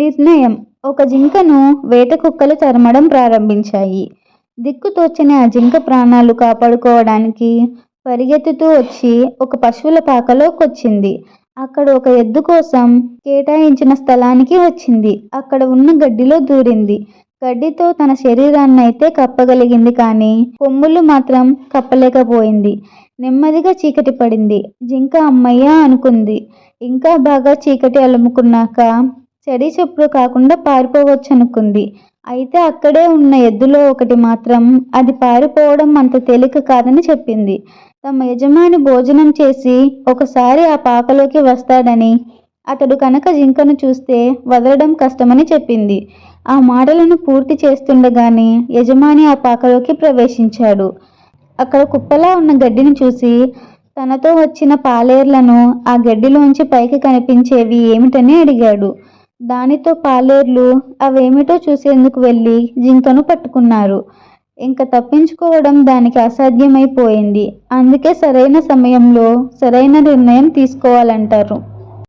నిర్ణయం. ఒక జింకను వేట కుక్కలు తరమడం ప్రారంభించాయి. దిక్కుతోచని ఆ జింక ప్రాణాలు కాపాడుకోవడానికి పరిగెత్తుతూ వచ్చి ఒక పశువుల పాకలోకొచ్చింది. అక్కడ ఒక ఎద్దు కోసం కేటాయించిన స్థలానికి వచ్చింది. అక్కడ ఉన్న గడ్డిలో దూరింది. గడ్డితో తన శరీరాన్ని అయితే కప్పగలిగింది కానీ కొమ్ములు మాత్రం కప్పలేకపోయింది. నెమ్మదిగా చీకటి పడింది. జింక అమ్మయ్య అనుకుంది. ఇంకా బాగా చీకటి అలుముకున్నాక చెడి చెప్పుడు కాకుండా పారిపోవచ్చనుకుంది. అయితే అక్కడే ఉన్న ఎద్దులో ఒకటి మాత్రం అది పారిపోవడం అంత తేలిక కాదని చెప్పింది. తమ యజమాని భోజనం చేసి ఒకసారి ఆ పాకలోకి వస్తాడని అతడు కనుక జింకను చూస్తే వదలడం కష్టమని చెప్పింది. ఆ మాటలను పూర్తి చేస్తుండగానే యజమాని ఆ పాకలోకి ప్రవేశించాడు. అక్కడ కుప్పలా ఉన్న గడ్డిని చూసి తనతో వచ్చిన పాలేర్లను ఆ గడ్డిలోంచి పైకి కనిపించేవి ఏమిటని అడిగాడు. దానితో పాలేర్లు అవేమిటో చూసేందుకు వెళ్ళి జింకను పట్టుకున్నారు. ఇంకా తప్పించుకోవడం దానికి అసాధ్యమైపోయింది. అందుకే సరైన సమయంలో సరైన నిర్ణయం తీసుకోవాలంటారు.